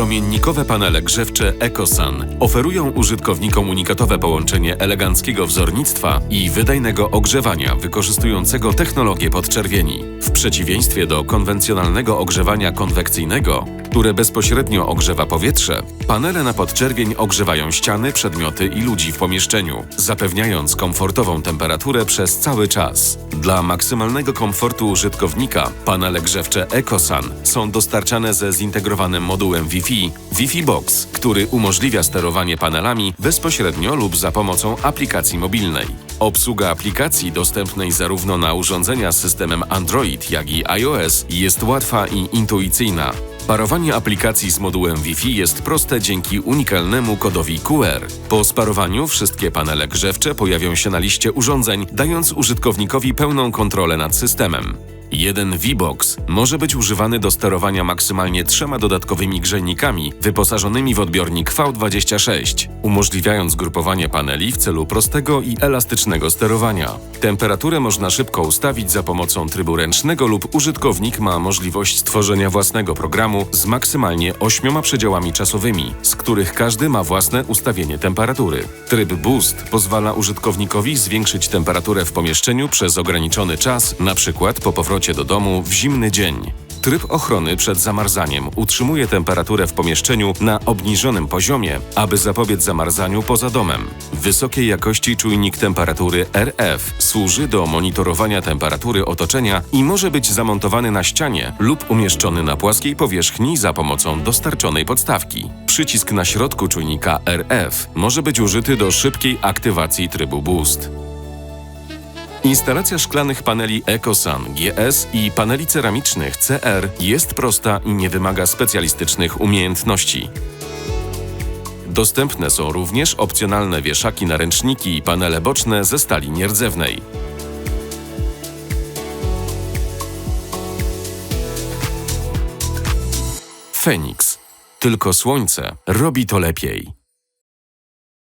Promiennikowe panele grzewcze EcoSun oferują użytkownikom unikatowe połączenie eleganckiego wzornictwa i wydajnego ogrzewania wykorzystującego technologię podczerwieni. W przeciwieństwie do konwencjonalnego ogrzewania konwekcyjnego, które bezpośrednio ogrzewa powietrze, panele na podczerwień ogrzewają ściany, przedmioty i ludzi w pomieszczeniu, zapewniając komfortową temperaturę przez cały czas. Dla maksymalnego komfortu użytkownika panele grzewcze EcoSun są dostarczane ze zintegrowanym modułem Wi-Fi Wi-Fi Box, który umożliwia sterowanie panelami bezpośrednio lub za pomocą aplikacji mobilnej. Obsługa aplikacji dostępnej zarówno na urządzenia z systemem Android, jak i iOS jest łatwa i intuicyjna. Parowanie aplikacji z modułem Wi-Fi jest proste dzięki unikalnemu kodowi QR. Po sparowaniu wszystkie panele grzewcze pojawią się na liście urządzeń, dając użytkownikowi pełną kontrolę nad systemem. Jeden V-Box może być używany do sterowania maksymalnie trzema dodatkowymi grzejnikami wyposażonymi w odbiornik V26, umożliwiając grupowanie paneli w celu prostego i elastycznego sterowania. Temperaturę można szybko ustawić za pomocą trybu ręcznego lub użytkownik ma możliwość stworzenia własnego programu z maksymalnie ośmioma przedziałami czasowymi, z których każdy ma własne ustawienie temperatury. Tryb Boost pozwala użytkownikowi zwiększyć temperaturę w pomieszczeniu przez ograniczony czas, np. po powrocie do domu w zimny dzień. Tryb ochrony przed zamarzaniem utrzymuje temperaturę w pomieszczeniu na obniżonym poziomie, aby zapobiec zamarzaniu poza domem. Wysokiej jakości czujnik temperatury RF służy do monitorowania temperatury otoczenia i może być zamontowany na ścianie lub umieszczony na płaskiej powierzchni za pomocą dostarczonej podstawki. Przycisk na środku czujnika RF może być użyty do szybkiej aktywacji trybu Boost. Instalacja szklanych paneli EcoSun GS i paneli ceramicznych CR jest prosta i nie wymaga specjalistycznych umiejętności. Dostępne są również opcjonalne wieszaki na ręczniki i panele boczne ze stali nierdzewnej. Phoenix. Tylko słońce robi to lepiej.